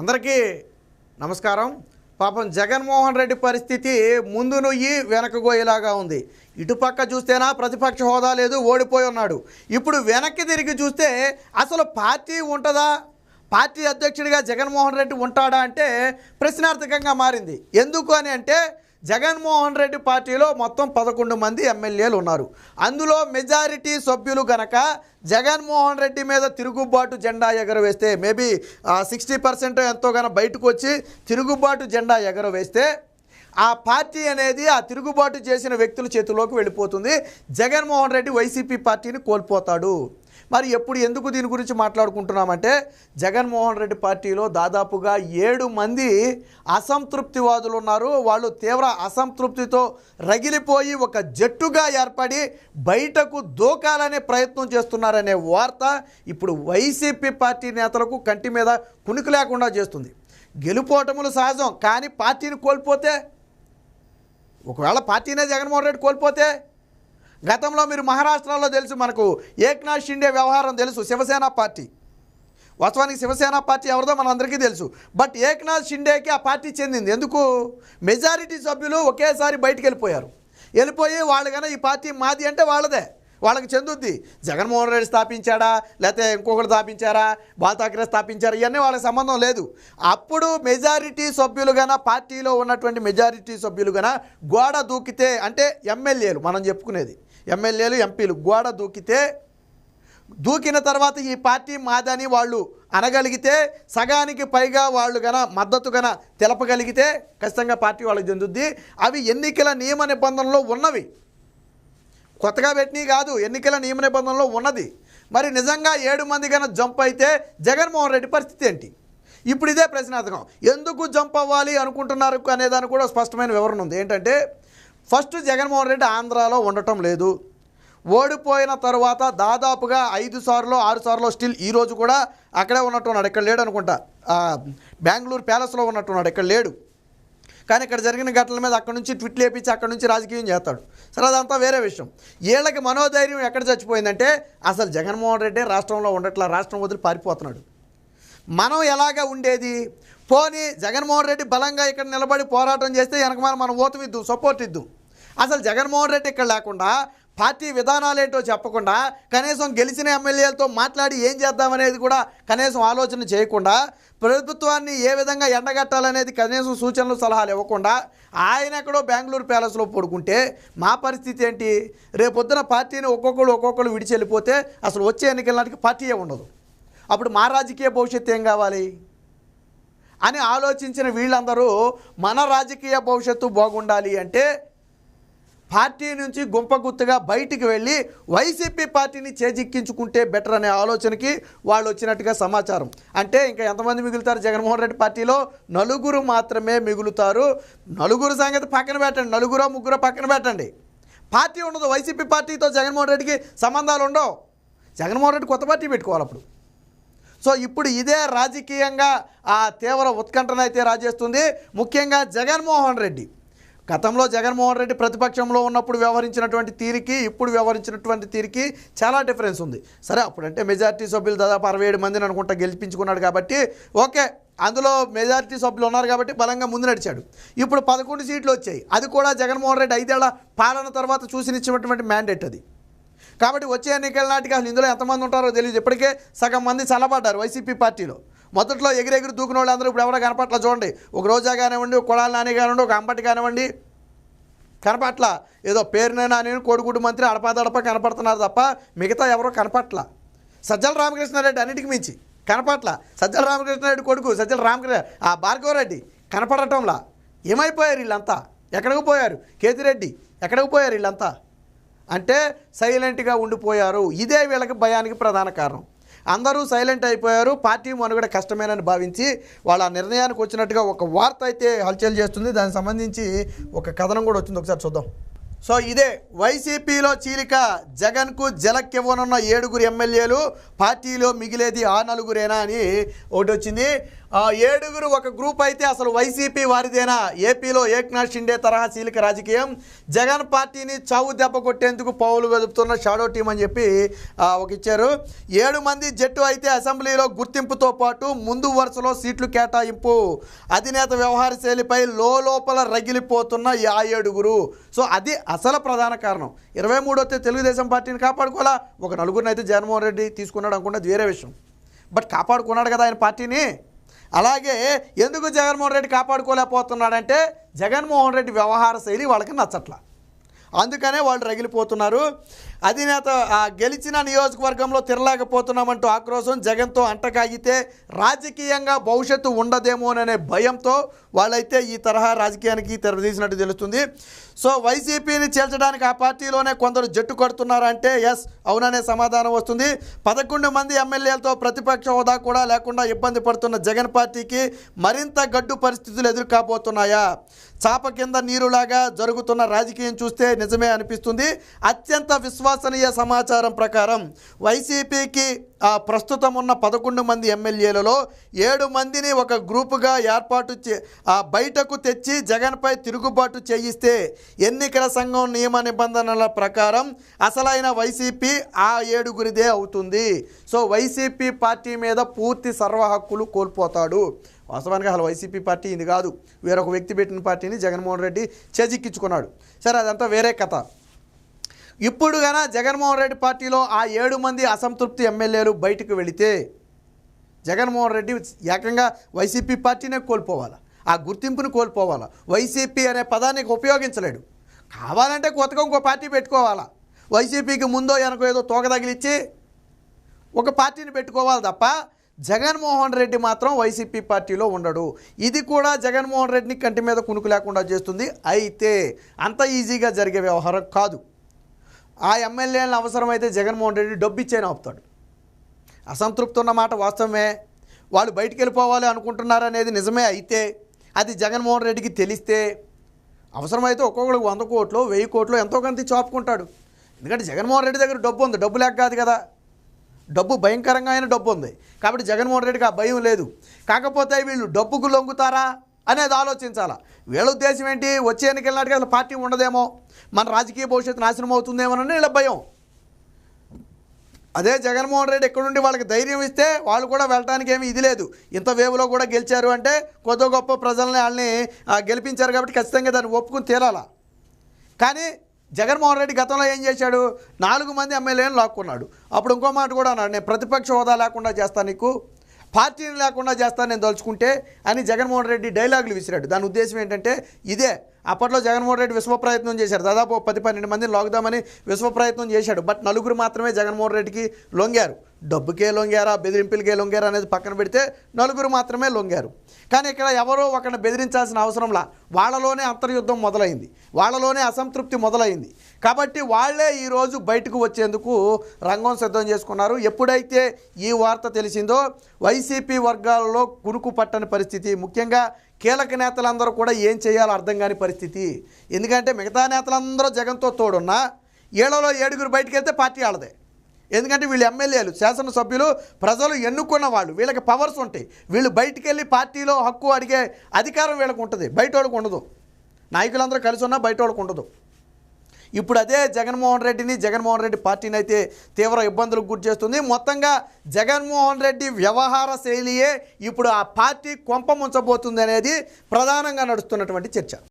అందరికీ నమస్కారం. పాపం జగన్మోహన్ రెడ్డి పరిస్థితి ముందు నుయ్యి వెనకగోయేలాగా ఉంది. ఇటుపక్క చూస్తేనా ప్రతిపక్ష హోదా లేదు ఓడిపోయి ఉన్నాడు. ఇప్పుడు వెనక్కి తిరిగి చూస్తే అసలు పార్టీ ఉంటుందా? పార్టీ అధ్యక్షుడిగా జగన్మోహన్ రెడ్డి ఉంటాడా అంటే ప్రశ్నార్థకంగా మారింది. ఎందుకు అని అంటే జగన్మోహన్ రెడ్డి పార్టీలో మొత్తం పదకొండు మంది ఎమ్మెల్యేలు ఉన్నారు. అందులో మెజారిటీ సభ్యులు కనుక జగన్మోహన్ రెడ్డి మీద తిరుగుబాటు జెండా ఎగరవేస్తే మేబీ సిక్స్టీ పర్సెంట్ ఎంతో గన బయటకు వచ్చి తిరుగుబాటు జెండా ఎగరవేస్తే ఆ పార్టీ అనేది ఆ తిరుగుబాటు చేసిన వ్యక్తుల చేతిలోకి వెళ్ళిపోతుంది. జగన్మోహన్ రెడ్డి వైసీపీ పార్టీని కోల్పోతాడు. మరి ఎప్పుడు ఎందుకు దీని గురించి మాట్లాడుకుంటున్నామంటే జగన్మోహన్ రెడ్డి పార్టీలో దాదాపుగా ఏడు మంది అసంతృప్తివాదులు ఉన్నారు. వాళ్ళు తీవ్ర అసంతృప్తితో రగిలిపోయి ఒక జట్టుగా ఏర్పడి బయటకు దూకాలనే ప్రయత్నం చేస్తున్నారనే వార్త ఇప్పుడు వైసీపీ పార్టీ నేతలకు కంటి మీద కునుకు లేకుండా చేస్తుంది. గెలుపోటములు సహజం కానీ పార్టీని కోల్పోతే ఒకవేళ పార్టీనే జగన్మోహన్ రెడ్డి కోల్పోతే గతంలో మీరు మహారాష్ట్రలో తెలుసు మనకు ఏక్నాథ్ షిండే వ్యవహారం తెలుసు శివసేన పార్టీ. వాస్తవానికి శివసేన పార్టీ ఎవరిదో మనందరికీ తెలుసు. బట్ ఏక్నాథ్ షిండేకి ఆ పార్టీ చెందింది. ఎందుకు? మెజారిటీ సభ్యులు ఒకేసారి బయటికి వెళ్ళిపోయారు. వెళ్ళిపోయి వాళ్ళు ఈ పార్టీ మాది అంటే వాళ్ళదే. వాళ్ళకి చెందుద్ది. జగన్మోహన్ రెడ్డి స్థాపించాడా? లేకపోతే ఇంకొకరు స్థాపించారా? బాల్ ఠాకరే స్థాపించారా? ఇవన్నీ వాళ్ళకి సంబంధం లేదు. అప్పుడు మెజారిటీ సభ్యులుగా పార్టీలో ఉన్నటువంటి మెజారిటీ సభ్యులుగా గోడ దూకితే అంటే ఎమ్మెల్యేలు మనం చెప్పుకునేది. ఎమ్మెల్యేలు ఎంపీలు గోడ దూకితే దూకిన తర్వాత ఈ పార్టీ మాదని వాళ్ళు అనగలిగితే సగానికి పైగా వాళ్ళు గన మద్దతు గన తెలపగలిగితే ఖచ్చితంగా పార్టీ వాళ్ళకి చెందుద్ది. అవి ఎన్నికల నియమ నిబంధనలో ఉన్నవి. కొత్తగా పెట్టినవి కాదు. ఎన్నికల నియమ నిబంధనలో ఉన్నది. మరి నిజంగా ఏడు మంది కన్నా జంప్ అయితే జగన్మోహన్ రెడ్డి పరిస్థితి ఏంటి? ఇప్పుడు ఇదే ప్రశ్నార్థకం. ఎందుకు జంప్ అవ్వాలి అనుకుంటున్నారు అనేదానికి కూడా స్పష్టమైన వివరణ ఉంది. ఏంటంటే ఫస్ట్ జగన్మోహన్ రెడ్డి ఆంధ్రాలో ఉండటం లేదు. ఓడిపోయిన తర్వాత దాదాపుగా ఐదు సార్లు ఆరు సార్లు స్టిల్ ఈరోజు కూడా అక్కడే ఉన్నట్టున్నాడు. ఇక్కడ లేడు అనుకుంటా. బెంగళూరు ప్యాలెస్లో ఉన్నట్టున్నాడు. ఇక్కడ లేడు. కానీ ఇక్కడ జరిగిన ఘటనల మీద అక్కడ నుంచి ట్విట్లు వేపించి అక్కడ నుంచి రాజకీయం చేస్తాడు. సరే అదంతా వేరే విషయం. వీళ్ళకి మనోధైర్యం ఎక్కడ చచ్చిపోయిందంటే అసలు జగన్మోహన్ రెడ్డి రాష్ట్రంలో ఉండట్లా రాష్ట్రం వదిలి పారిపోతున్నాడు. మనం ఎలాగ ఉండేది? పోనీ జగన్మోహన్ రెడ్డి బలంగా ఇక్కడ నిలబడి పోరాటం చేస్తే వెనక మనం ఓతమిద్దు సపోర్ట్ ఇద్దు. అసలు జగన్మోహన్ రెడ్డి ఇక్కడ లేకుండా పార్టీ విధానాలు ఏంటో చెప్పకుండా కనీసం గెలిచిన ఎమ్మెల్యేలతో మాట్లాడి ఏం చేద్దామనేది కూడా కనీసం ఆలోచన చేయకుండా ప్రభుత్వాన్ని ఏ విధంగా ఎండగట్టాలనేది కనీసం సూచనలు సలహాలు ఇవ్వకుండా ఆయన ఎక్కడో బెంగళూరు ప్యాలెస్లో పడుకుంటే మా పరిస్థితి ఏంటి? రేపొద్దున పార్టీని ఒక్కొక్కరు ఒక్కొక్కరు విడిచెళ్ళిపోతే అసలు వచ్చే ఎన్నికల నాటికి పార్టీయే ఉండదు. అప్పుడు మా రాజకీయ భవిష్యత్తు ఏం కావాలి? అని ఆలోచించిన వీళ్ళందరూ మన రాజకీయ భవిష్యత్తు బాగుండాలి అంటే పార్టీ నుంచి గుంపగుత్తుగా బయటికి వెళ్ళి వైసీపీ పార్టీని చేజిక్కించుకుంటే బెటర్ అనే ఆలోచనకి వాళ్ళు వచ్చినట్టుగా సమాచారం. అంటే ఇంకా ఎంతమంది మిగులుతారు జగన్మోహన్ రెడ్డి పార్టీలో? నలుగురు మాత్రమే మిగులుతారు. నలుగురు సంగతి పక్కన పెట్టండి. నలుగురో ముగ్గురో పక్కన పెట్టండి. పార్టీ ఉండదు. వైసీపీ పార్టీతో జగన్మోహన్ రెడ్డికి సంబంధాలు ఉండవు. జగన్మోహన్ రెడ్డి కొత్త పార్టీ పెట్టుకోవాలి అప్పుడు. సో ఇప్పుడు ఇదే రాజకీయంగా ఆ తీవ్ర ఉత్కంఠనైతే రాజేస్తుంది. ముఖ్యంగా జగన్మోహన్ రెడ్డి. గతంలో జగన్మోహన్ రెడ్డి ప్రతిపక్షంలో ఉన్నప్పుడు వ్యవహరించినటువంటి తీరికి ఇప్పుడు వ్యవహరించినటువంటి తీరికి చాలా డిఫరెన్స్ ఉంది. సరే అప్పుడంటే మెజార్టీ సభ్యులు దాదాపు అరవై ఏడు మందిని అనుకుంటా గెలిపించుకున్నాడు కాబట్టి ఓకే అందులో మెజారిటీ సభ్యులు ఉన్నారు కాబట్టి బలంగా ముందు నడిచాడు. ఇప్పుడు పదకొండు సీట్లు వచ్చాయి. అది కూడా జగన్మోహన్ రెడ్డి ఐదేళ్ళ పాలన తర్వాత చూసినిచ్చినటువంటి మ్యాండేట్ అది. కాబట్టి వచ్చే ఎన్నికల నాటికి అసలు ఇందులో ఎంతమంది ఉంటారో తెలియదు. ఇప్పటికే సగం మంది చల్లబడ్డారు వైసీపీ పార్టీలో. మొదట్లో ఎగిరెగిరి దూకిన వాళ్ళందరూ ఇప్పుడు ఎవరో కనపట్ల చూడండి. ఒక రోజా కానివ్వండి ఒక కొడాలి నాని కానివ్వండి ఒక అంబటి కానివ్వండి. కనపట్ల. ఏదో పేరునైనా అని కోడిగుడ్డు మంత్రి అడపాదడప కనపడుతున్నారు తప్ప మిగతా ఎవరో కనపట్ల. సజ్జల రామకృష్ణారెడ్డి అన్నిటికి మించి కనపట్ల. సజ్జల రామకృష్ణారెడ్డి కొడుకు సజ్జల రామకృష్ణ ఆ భార్గవరెడ్డి కనపడటంలా. ఏమైపోయారు వీళ్ళంతా? ఎక్కడికి పోయారు? కేతిరెడ్డి ఎక్కడికి పోయారు వీళ్ళంతా? అంటే సైలెంట్గా ఉండిపోయారు. ఇదే వీళ్ళకి భయానికి ప్రధాన కారణం. అందరూ సైలెంట్ అయిపోయారు. పార్టీ మనుగడ కష్టమేనని భావించి వాళ్ళ నిర్ణయానికి వచ్చినట్టుగా ఒక వార్త అయితే హల్చల్ చేస్తుంది. దానికి సంబంధించి ఒక కథనం కూడా వచ్చింది. ఒకసారి చూద్దాం. సో ఇదే వైసీపీలో చీలిక జగన్కు జలక్కివ్వనున్న ఏడుగురు ఎమ్మెల్యేలు పార్టీలో మిగిలేది ఆ నలుగురేనా అని ఒకటి వచ్చింది. ఏడుగురు ఒక గ్రూప్ అయితే అసలు వైసీపీ వారిదేనా? ఏపీలో ఏక్నాథ్ షిండే తరహా చీలిక రాజకీయం. జగన్ పార్టీని చావు దెబ్బ కొట్టేందుకు పౌలు వెదుపుతున్న షాడో టీం అని చెప్పి ఒక ఇచ్చారు. ఏడు మంది జట్టు అయితే అసెంబ్లీలో గుర్తింపుతో పాటు ముందు వరుసలో సీట్లు కేటాయింపు. అధినేత వ్యవహార శైలిపై లోపల రగిలిపోతున్న ఆ ఏడుగురు. సో అది అసలు ప్రధాన కారణం. ఇరవై మూడు వస్తే తెలుగుదేశం పార్టీని కాపాడుకోవాలా? ఒక నలుగురిని అయితే జగన్మోహన్ రెడ్డి తీసుకున్నాడు అనుకున్నది వేరే విషయం. బట్ కాపాడుకున్నాడు కదా ఆయన పార్టీని. అలాగే ఎందుకు జగన్మోహన్ రెడ్డి కాపాడుకోలేకపోతున్నాడంటే జగన్మోహన్ రెడ్డి వ్యవహార శైలి వాళ్ళకి నచ్చట్ల. అందుకనే వాళ్ళు రగిలిపోతున్నారు. అధినేత ఆ, గెలిచిన నియోజకవర్గంలో తిరలేకపోతున్నామంటూ ఆక్రోశం జగన్తో అంటకాగితే రాజకీయంగా భవిష్యత్తు ఉండదేమోననే భయంతో వాళ్ళైతే ఈ తరహా రాజకీయానికి తెరదీసినట్టు తెలుస్తుంది. సో వైసీపీని చేల్చడానికి ఆ పార్టీలోనే కొందరు జట్టు కడుతున్నారంటే ఎస్ అవుననే సమాధానం వస్తుంది. పదకొండు మంది ఎమ్మెల్యేలతో ప్రతిపక్ష హోదా కూడా లేకుండా ఇబ్బంది పడుతున్న జగన్ పార్టీకి మరింత గడ్డు పరిస్థితులు ఎదుర్కాబోతున్నాయా? చాప కింద నీరులాగా జరుగుతున్న రాజకీయం చూస్తే నిజమే అనిపిస్తుంది. అత్యంత విశ్వసనీయ సమాచారం ప్రకారం వైసీపీకి ప్రస్తుతం ఉన్న పదకొండు మంది ఎమ్మెల్యేలలో ఏడు మందిని ఒక గ్రూపుగా ఏర్పాటు చే ఆ బయటకు తెచ్చి జగన్పై తిరుగుబాటు చేయిస్తే ఎన్నికల సంఘం నియమ నిబంధనల ప్రకారం అసలైన వైసీపీ ఆ ఏడుగురిదే అవుతుంది. సో వైసీపీ పార్టీ మీద పూర్తి సర్వ హక్కులు కోల్పోతాడు. వాస్తవానికి అసలు వైసీపీ పార్టీ ఇది కాదు. వేరొక వ్యక్తి పెట్టిన పార్టీని జగన్మోహన్ రెడ్డి చేజిక్కించుకున్నాడు. సరే అదంతా వేరే కథ. ఇప్పుడు గన జగన్మోహన్ రెడ్డి పార్టీలో ఆ ఏడు మంది అసంతృప్తి ఎమ్మెల్యేలు బయటకు వెళితే జగన్మోహన్ రెడ్డి ఏకంగా వైసీపీ పార్టీనే కోల్పోవాలి? ఆ గుర్తింపుని కోల్పోవాలా? వైసీపీ అనే పదాన్ని ఉపయోగించలేడు. కావాలంటే కొత్తగా ఇంకో పార్టీ పెట్టుకోవాలా? వైసీపీకి ముందో వెనకో ఏదో తోక తగిలిచ్చి ఒక పార్టీని పెట్టుకోవాలి తప్ప జగన్మోహన్ రెడ్డి మాత్రం వైసీపీ పార్టీలో ఉండడు. ఇది కూడా జగన్మోహన్ రెడ్డిని కంటి మీద కునుకు లేకుండా చేస్తుంది. అయితే అంత ఈజీగా జరిగే వ్యవహారం కాదు. ఆ ఎమ్మెల్యేలను అవసరమైతే జగన్మోహన్ రెడ్డి డబ్బు ఆపుతాడు. అసంతృప్తి ఉన్న మాట వాస్తవమే. వాళ్ళు బయటికి వెళ్ళిపోవాలి అనుకుంటున్నారు అనేది నిజమే అయితే అది జగన్మోహన్ రెడ్డికి తెలిస్తే అవసరమైతే ఒక్కొక్కడికి వంద కోట్లు వెయ్యి కోట్లు ఎంతో కొంత చాపుకుంటాడు ఎందుకంటే జగన్మోహన్ రెడ్డి దగ్గర డబ్బు ఉంది. డబ్బు లేక కాదు కదా. డబ్బు భయంకరంగా అయిన డబ్బు ఉంది. కాబట్టి జగన్మోహన్ రెడ్డికి ఆ భయం లేదు. కాకపోతే వీళ్ళు డబ్బుకు లొంగుతారా అనేది ఆలోచించాలా? వీళ్ళ ఉద్దేశం ఏంటి? వచ్చే ఎన్నికల నాటికి అసలు పార్టీ ఉండదేమో. మన రాజకీయ భవిష్యత్తు నాశనం అవుతుందేమోనని వీళ్ళ భయం. అదే జగన్మోహన్ రెడ్డి ఇక్కడ నుండి వాళ్ళకి ధైర్యం ఇస్తే వాళ్ళు కూడా వెళ్ళటానికి ఏమీ ఇది లేదు. ఇంత వేవులో కూడా గెలిచారు అంటే కొద్ది గొప్ప ప్రజల్ని వాళ్ళని గెలిపించారు కాబట్టి ఖచ్చితంగా దాన్ని ఒప్పుకుని తీరాలా కానీ జగన్మోహన్ రెడ్డి గతంలో ఏం చేశాడు? నాలుగు మంది ఎమ్మెల్యేలను లాక్కున్నాడు. అప్పుడు ఇంకో మాట కూడా అన్నాడు నేను ప్రతిపక్ష హోదా లేకుండా చేస్తాను నీకు. పార్టీని లేకుండా చేస్తాను నేను తలుచుకుంటే అని జగన్మోహన్ రెడ్డి డైలాగులు విసిరాడు. దాని ఉద్దేశం ఏంటంటే ఇదే అప్పట్లో జగన్మోహన్ రెడ్డి విశ్వ ప్రయత్నం చేశారు. దాదాపు పది పన్నెండు మందిని లాగుదామని విశ్వ ప్రయత్నం చేశాడు. బట్ నలుగురు మాత్రమే జగన్మోహన్ రెడ్డికి లొంగారు. డబ్బుకే లొంగారా బెదిరింపులకే లొంగారా అనేది పక్కన పెడితే నలుగురు మాత్రమే లొంగారు. కానీ ఇక్కడ ఎవరో ఒకరిని బెదిరించాల్సిన అవసరంలా వాళ్ళలోనే అంతర్యుద్ధం మొదలైంది. వాళ్ళలోనే అసంతృప్తి మొదలైంది. కాబట్టి వాళ్ళే ఈరోజు బయటకు వచ్చేందుకు రంగం సిద్ధం చేసుకున్నారు. ఎప్పుడైతే ఈ వార్త తెలిసిందో వైసీపీ వర్గాలలో కునుకు పట్టని పరిస్థితి ముఖ్యంగా కీలక నేతలందరూ కూడా ఏం చేయాలో అర్థం కాని పరిస్థితి. ఎందుకంటే మిగతా నేతలందరూ జగన్తో తోడున్నా ఏళ్ళలో ఏడుగురు బయటకెళ్తే వెళ్తే పార్టీ ఆడదే. ఎందుకంటే వీళ్ళు ఎమ్మెల్యేలు శాసనసభ్యులు ప్రజలు ఎన్నుకున్న వాళ్ళు. వీళ్ళకి పవర్స్ ఉంటాయి. వీళ్ళు బయటికి వెళ్ళి పార్టీలో హక్కు అడిగే అధికారం వీళ్ళకు ఉంటుంది. బయట వాళ్ళకు ఉండదు. నాయకులందరూ కలిసి ఉన్నా బయట వాళ్ళకు ఉండదు. ఇప్పుడు అదే జగన్మోహన్ రెడ్డిని జగన్మోహన్ రెడ్డి పార్టీని అయితే తీవ్ర ఇబ్బందులకు గురి చేస్తుంది. మొత్తంగా జగన్మోహన్ రెడ్డి వ్యవహార శైలియే ఇప్పుడు ఆ పార్టీ కొంప ముంచబోతుంది అనేది ప్రధానంగా నడుస్తున్నటువంటి చర్చ.